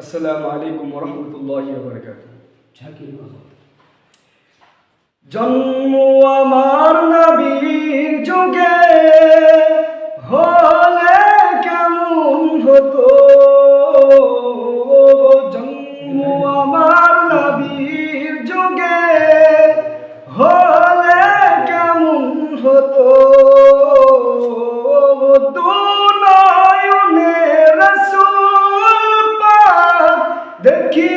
আসসালামু আলাইকুম রহমতুল্লাহ বরকাত জন্ম আমার নবীর যুগে হলে কেমন হতো? জন্ম আমার নবীর যুগে হলে কেমন হতো? দুনয়নে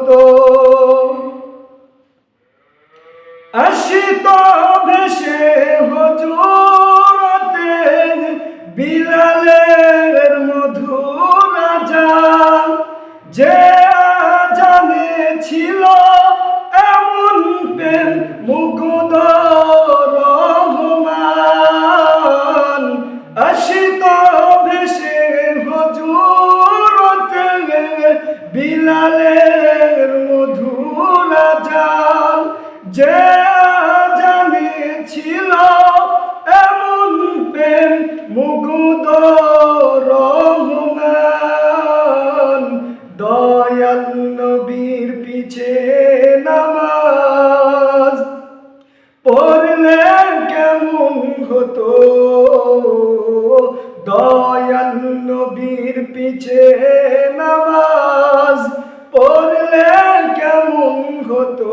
হতো আসিত ভেসে হজুরতে বিলালের মধুর রাজা যে জানে যে জানে ছিল এমন প্রেম মুগ্ধ রহমান। দয়াল নবীর পিছে নামাজ পড়লে কেমন হতো? দয়াল নবীর পিছে নামাজ পড়লে কেমন হতো?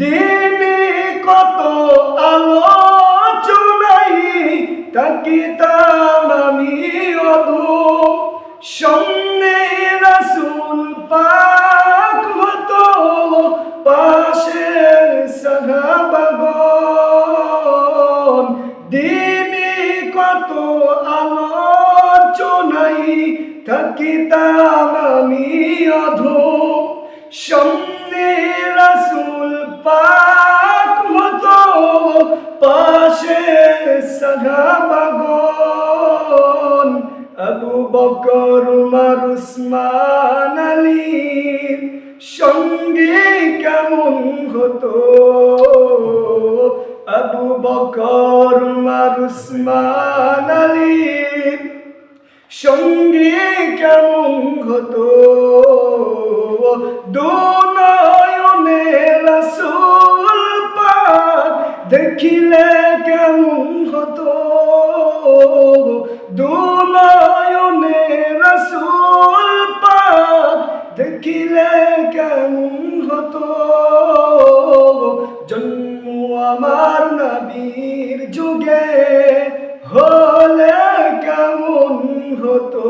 দিনে কত আলোচনাই তাকিতাম আমি অধু। সন্নে রাসুল পাক হতো, পাশের সাহাবাগন দিনে কত আলোচনাই থাকিতাম আমি অধু। সন্নে রাসুল সাহাবাগন আবু বকর, উমর, উসমান, আলী, সঙ্গে কেমন হতো? আবু বকর, উমর, উসমান, আলী, সঙ্গে কেমন হতো? দুনয়নে দেখিলে কেমন হতো? দুনয়নে রসুল পাক দেখিলে কেমন হতো? জন্ম আমার নবীর যুগে হলে কেমন হতো?